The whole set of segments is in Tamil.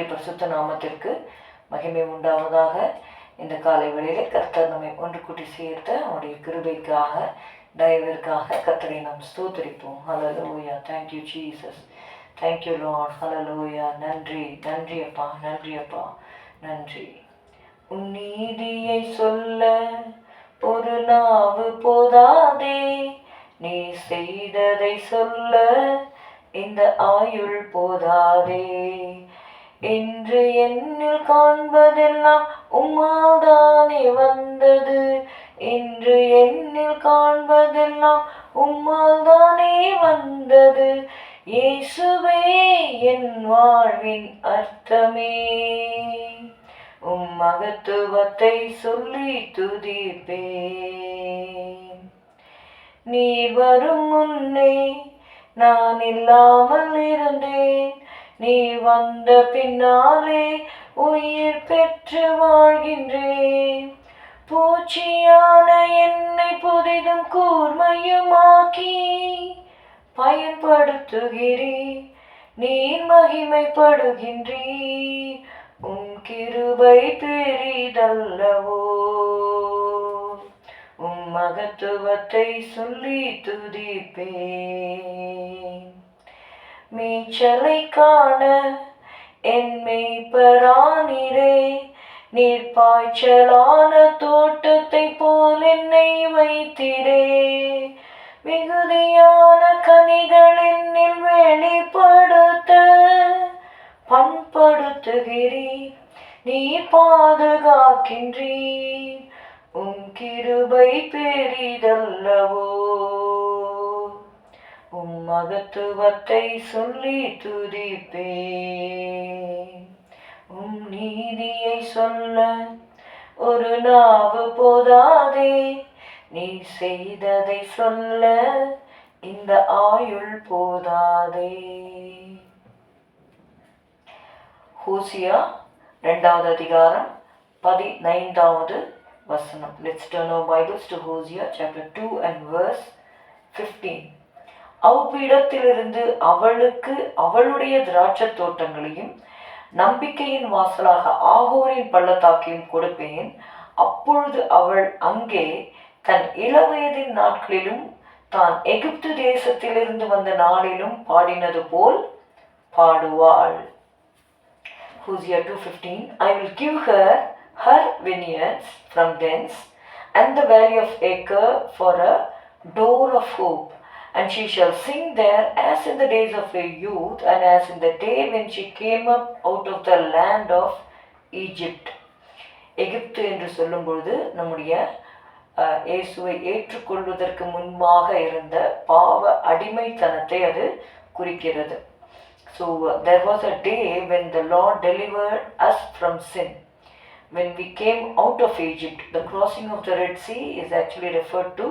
கர்த்தருடைய பரிசுத்த நாமத்திற்கு மகிமை உண்டாவதாக. இந்த காலை வேளையிலே கர்த்தர் நம்மை ஒன்று கூட்டி சேர்த்த அவருடைய கிருபைக்காக தயவிற்காக கர்த்தரை நாம் ஸ்தோத்தரிப்போம். Hello thank you jesus. Thank you lord. Hallelujah. நன்றி நன்றி அப்பா நன்றி அப்பா நன்றி. உன் நீதியை சொல்ல ஒரு நாவு போதாதே. நீ செய்ததை சொல்ல இந்த ஆயுள் போதாதே. என்று என்னில் காண்பதெல்லாம் உம்மாதானே வந்தது. என்று என்னில் காண்பதெல்லாம் உம்மால்தானே வந்தது. இயேசுவே என் வாழ்வின் அர்த்தமே. உம் மகத்துவத்தை சொல்லி துதிப்பே. நீ வரும் முன்னே நான் இல்லாமல் இருந்தேன். நீ வந்த பின்னாலே உயிர் பெற்று வாழ்கின்றேன். பூச்சியான என்னை புதிதும் கூர்மையுமாக்கி பயன்படுத்துகிறீ நீர் மகிமைப்படுகின்றீ உம் கிருபை பெரிதல்லவோ. உம் மகத்துவத்தை சொல்லி துதிப்பேன். மேய்ச்சலை காண என் மெய்ப்பரானிரே நீர் பாய்ச்சலான தோட்டத்தை போல் என்னை வைத்திரே. மிகுதியான கனிகள் என்னில் வெளிப்படுத்த பண்படுத்துகிறீர் நீ பாதுகாக்கின்றீ. உன் கிருபை பெரிதல்லவோ. மகத்துவத்தை சொல்லி துதிப்பே. உம் நீதியை சொல்ல ஒரு நாவு போதாதே. நீ செய்ததை சொல்ல இந்த ஆயுள் போதாதே. ஹூசியா ரெண்டாவது அதிகாரம் பதினைந்தாவது வசனம். Let's turn our Bibles to Hosea chapter two and verse fifteen அவ்விடத்திலிருந்து அவளுக்கு அவளுடைய திராட்சத் தோட்டங்களையும் நம்பிக்கையின் வாசலாக ஆகோரின் பள்ளத்தாக்கையும் கொடுப்பேன். அப்பொழுது அவள் அங்கே தன் இளவயதின் நாட்களிலும் தான் எகிப்து தேசத்திலிருந்து வந்த நாளிலும் பாடினது போல் பாடுவாள். Hosea 2:15 I will give her her vineyards from thence and the valley of Acre for a door of hope. and she shall sing there as in the days of her youth and as in the day when she came up out of the land of Egypt எகிப்து என்று சொல்லும்பொழுது நம்முடைய அஹ், இயேசுவை ஏற்றுக்கொள்வதற்கு முன்பாக இருந்த பாவ அடிமைத்தனத்தை அது குறிக்கிறது So uh, there was a day when the Lord delivered us from sin. When we came out of Egypt, the crossing of the Red Sea is actually referred to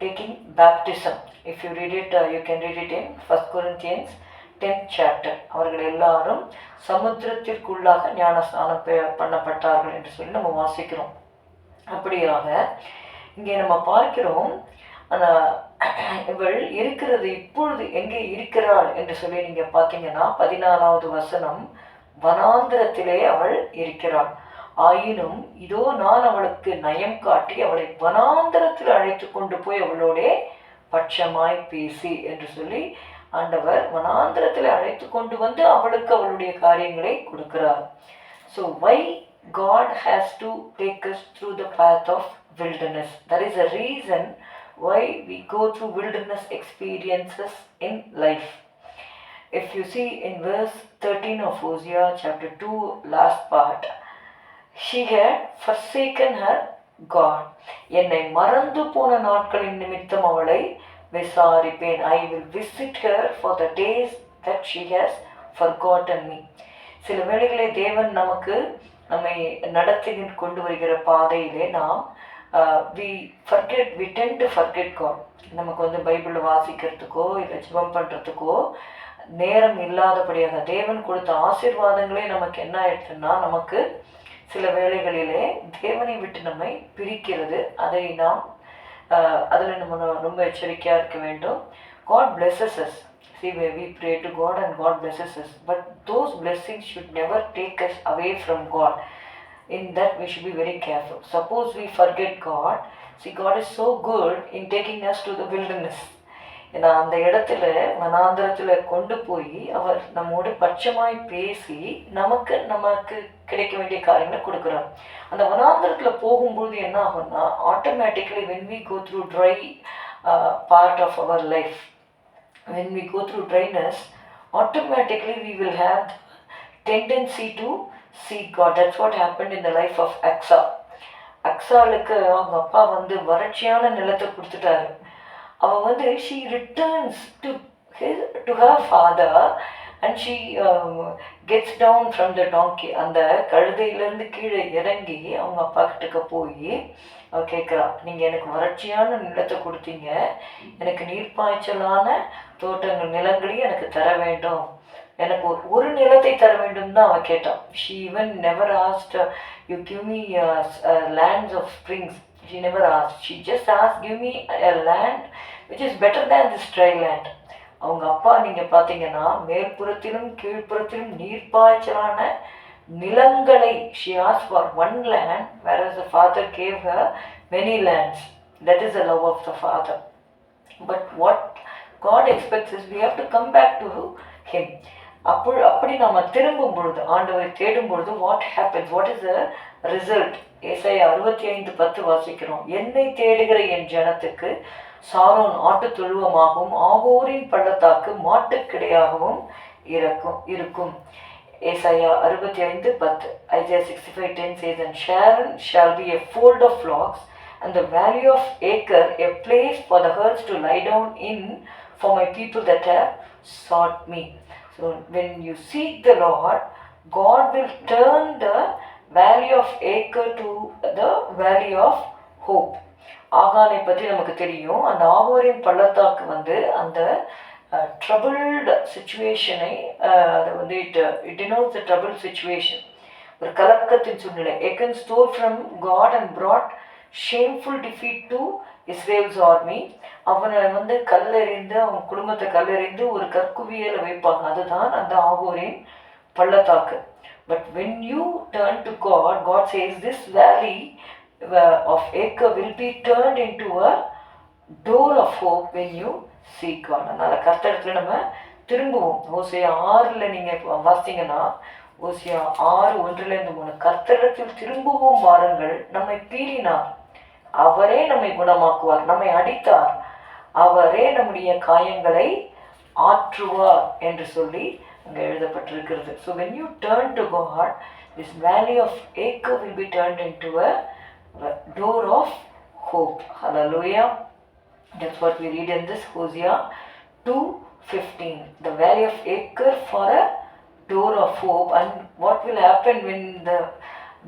taking baptism. If you read it, uh, you can read it in 1 Corinthians 10th chapter. அவர்கள் எல்லாரும் சமுத்திரத்திற்குள்ளாக ஞான ஸ்நானம் பண்ணப்பட்டார்கள் என்று சொல்லி நம்ம வாசிக்கிறோம் அப்படியாக இங்கே நம்ம பார்க்கிறோம் அந்த இவள் இருக்கிறது இப்பொழுது எங்கே இருக்கிறாள் என்று சொல்லி நீங்கள் பார்த்தீங்கன்னா பதினாலாவது வசனம் வனாந்திரத்திலே அவள் இருக்கிறாள் ஆயினும் இதோ நான் அவளுக்கு நயம் காட்டி அவளை வனாந்திரத்தில் அழைத்து கொண்டு போய் அவளோடே பட்சமாய் பேசி என்று சொல்லி ஆண்டவர் வனாந்திரத்தில் அழைத்து கொண்டு வந்து அவளுக்கு அவளுடைய காரியங்களை கொடுக்கிறார் so why God has to take us through the path of wilderness. There is a reason why we go through wilderness experiences in life. If you see in verse 13 of Hosea chapter 2, last part, she had forsaken her God. என்னை மறந்து போன நாட்களின் நிமித்தம் அவளை விசாரிப்பேன். I will visit her for the days that she has forgotten me சில வேளைகளே தேவன் நமக்கு நம்மை நடத்தி கொண்டு வருகிற பாதையிலே நாம் we forget we tend to forget God நமக்கு வந்து பைபிளில் வாசிக்கிறதுக்கோ இல்லை ஜபம் பண்ணுறதுக்கோ நேரம் இல்லாதபடியாக தேவன் கொடுத்த ஆசீர்வாதங்களே நமக்கு என்ன ஆயிடுச்சுன்னா நமக்கு சில வேளைகளிலே தேவனை விட்டு நம்மை பிரிக்கிறது அதை நாம் அதில் நம்ம ரொ- ரொம்ப எச்சரிக்கையாக இருக்க வேண்டும் God blesses us See, where we pray to God and God blesses us. But those blessings should never take us away from God. In that, we should be very careful. Suppose we forget God. See, God is so good in taking us to the wilderness. ஏன்னா அந்த இடத்துல மனாந்திரத்தில் கொண்டு போய் அவர் நம்மோடு பட்சமாய் பேசி நமக்கு நமக்கு கிடைக்க வேண்டிய காரியங்களை கொடுக்குறார். அந்த மனாந்திரத்தில் போகும்போது என்ன ஆகும்னா automatically when we go through dry part of our life when we go through dryness automatically we will have tendency to see God that's what happen in the life of Achsah அக்ஸாளுக்கு அவங்க அப்பா வந்து வறட்சியான நிலத்தை கொடுத்துட்டாரு. அவள் வந்து she returns to to her father and she gets down from the donkey அந்த கழுதையிலேருந்து கீழே இறங்கி அவங்க அப்பா கிட்டக்க போய் அவள் கேட்குறா நீங்கள் எனக்கு வறட்சியான நிலத்தை கொடுத்தீங்க. எனக்கு நீர்ப்பாய்ச்சலான தோட்டங்கள் நிலங்களையும் எனக்கு தர வேண்டும். எனக்கு ஒரு ஒரு நிலத்தை தர வேண்டும் தான் அவன் கேட்டான் she even never asked you give me lands of springs she never asked she just asked give me a land which is better than this dry land அவங்க அப்பா நீங்கள் பார்த்தீங்கன்னா மேற்புறத்திலும் கீழ்ப்புறத்திலும் நீர்ப்பாய்ச்சலான நிலங்களை she as for one land where is the father gave her many lands that is the love of the father but what God expects is we have to come back to him அப்போ அப்படி நம்ம திரும்பும் பொழுது ஆண்டவரை தேடும் பொழுது what happens what is the result ஏசை அறுபத்தி ஐந்து பத்து வாசிக்கிறோம். என்னை தேடுகிற என் ஜனத்துக்கு சாரோன் ஆட்டு துழுவமாகவும் ஆகோரின் பள்ளத்தாக்கு மாட்டுக்கிடையாகவும் இருக்கும் இருக்கும். ஏசாயா அறுபத்தி ஐந்து பத்து Isaiah sixty five ten says and Sharon shall be a fold of flocks and the valley of Acre a place for the herds to lie down in for my people that have sought me. So when you seek the Lord, God will turn the valley of Acre to the valley of hope. ஆகானை பற்றி நமக்கு தெரியும். அந்த ஆகோரின் பள்ளத்தாக்கு வந்து அந்த ட்ரபிள்டு சுச்சுவேஷனை அதை வந்து it it denotes the trouble situation ஒரு கலக்கத்தின் சூழ்நிலை. Achan stole from God and brought shameful defeat to Israel's army அவனை வந்து கல்லெறிந்து அவன் குடும்பத்தை கல்லெறிந்து ஒரு கற்குவியலை வைப்பாங்க அதுதான் அந்த ஆகோரின் பள்ளத்தாக்கு. But when you turn to God God says this valley of Achor will be turned into a door of hope when you seek God அதனால் கர்த்தடத்தில் நம்ம திரும்புவோம். ஓசிய ஆறில் நீங்கள் வாசிங்கன்னா ஓசியா ஆறு ஒன்றுலேருந்து மூணு. கர்த்தடத்தில் திரும்புவோம் வாருங்கள். நம்மை பீறினார். அவரே நம்மை குணமாக்குவார் நம்மை அடித்தார் அவரே நம்முடைய காயங்களை ஆற்றுவார் என்று சொல்லி அங்கே எழுதப்பட்டிருக்கிறது so when you turn to God this valley of Achor will be turned into a door of hope. Hallelujah. That's what we read in this Hosea 2:15. The valley of Acre for a door of hope. And what will happen when the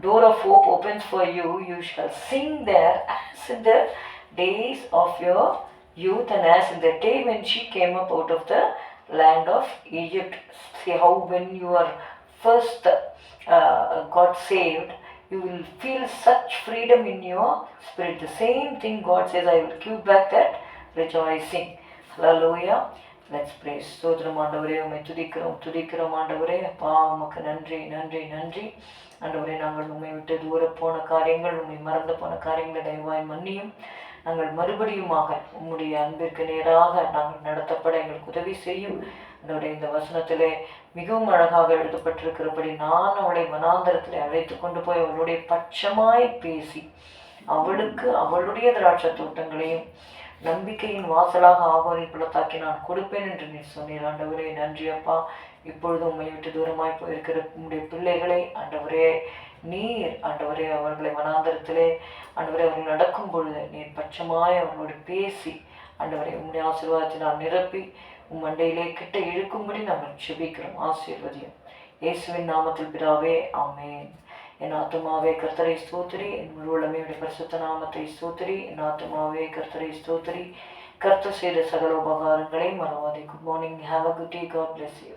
door of hope opens for you? You shall sing there as in the days of your youth and as in the day when she came up out of the land of Egypt. See how when you are first uh, got saved, you will feel such freedom in your spirit. The same thing God says, I will give back that rejoicing. Hallelujah. Let's pray. ஸ்தோத்திரம் ஆண்டவரே உண்மை துதிக்கிறோம் துதிக்கிறோம் ஆண்டவரே. அப்பா உமக்கு நன்றி நன்றி நன்றி. ஆண்டவரே நாங்கள் உண்மை விட்டு தூர போன காரியங்கள் உண்மை மறந்து போன காரியங்களை தயவாய் மன்னியும். நாங்கள் மறுபடியுமாக உம்முடைய அன்பிற்கு நேராக நாங்கள் நடத்தப்பட எங்களுக்கு உதவி செய்யும். ஆண்டவரே இந்த வசனத்திலே மிகவும் அழகாக எழுதப்பட்டிருக்கிறபடி நான் அவளை வனாந்தரத்தில் அழைத்து கொண்டு போய் அவளுடைய பட்சமாய் பேசி அவளுக்கு அவளுடைய திராட்சை தோட்டங்களையும் நம்பிக்கையின் வாசலாக ஆகோரின் தாக்கி நான் கொடுப்பேன் என்று நீ சொன்னீர். ஆண்டவரே நன்றி அப்பா. இப்பொழுது உண்மை விட்டு தூரமாய் போயிருக்கிற உங்களுடைய பிள்ளைகளை ஆண்டவரே நீர் ஆண்டவரே அவர்களை வனாந்தரத்திலே ஆண்டவரே அவர்கள் நடக்கும் பொழுது நீர் பட்சமாய் அவர்களோடு பேசி ஆண்டவரே உம்முடைய ஆசீர்வாதத்தினால் நிரப்பி உம் மண்டையிலே கிட்ட இழுக்கும்படி நாங்கள் செபிக்கிறோம் ஆசீர்வதியும். இயேசுவின் நாமத்தில் பிதாவே ஆமேன். என் ஆத்துமாவே கர்த்தரை ஸ்தோத்திரி. என் முழு உளமையுடைய பரிசுத்த நாமத்தை ஸ்தோத்திரி. என் ஆத்துமாவே கர்த்தரை ஸ்தோத்திரி. கர்த்தர் செய்த சகல உபகாரங்களை மறவாதே. Good morning have a good day God bless you